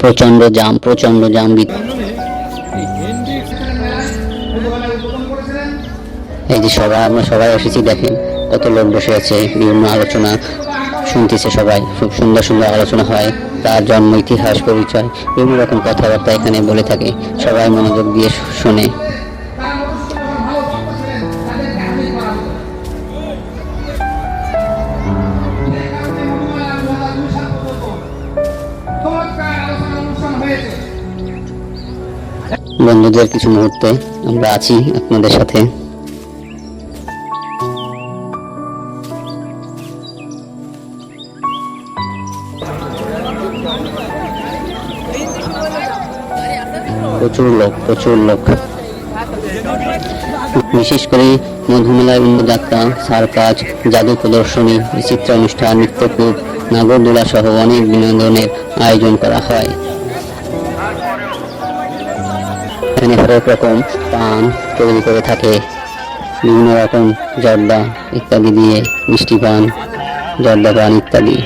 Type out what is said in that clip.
প্রচণ্ড জাম প্রচণ্ড জাম এই যে সবাই, আমরা সবাই এসেছি, দেখেন কত লোক বসে আছে, বিভিন্ন আলোচনা শুনতেছে সবাই, খুব সুন্দর সুন্দর আলোচনা হয়, তার জন্ম, ইতিহাস, পরিচয়, বিভিন্ন রকম কথাবার্তা এখানে বলে থাকে, সবাই মনোযোগ দিয়ে শোনে। বন্ধুদের কিছু মুহূর্তে আমরা আছি আপনাদের সাথে। প্রচুর লোক প্রচুর লোক। বিশেষ করে মধুমেলায় যাত্রা সার্কাস জাদু প্রদর্শনী, বিচিত্র অনুষ্ঠান, নৃত্যকূপ নাগরদোলা সহ অনেক বিনোদনের আয়োজন করা হয়। এখানে হরেক রকম পান তৈরি করে থাকে। বিভিন্ন রকম জর্দা ইত্যাদি দিয়ে মিষ্টি পান, জর্দা পান ইত্যাদি।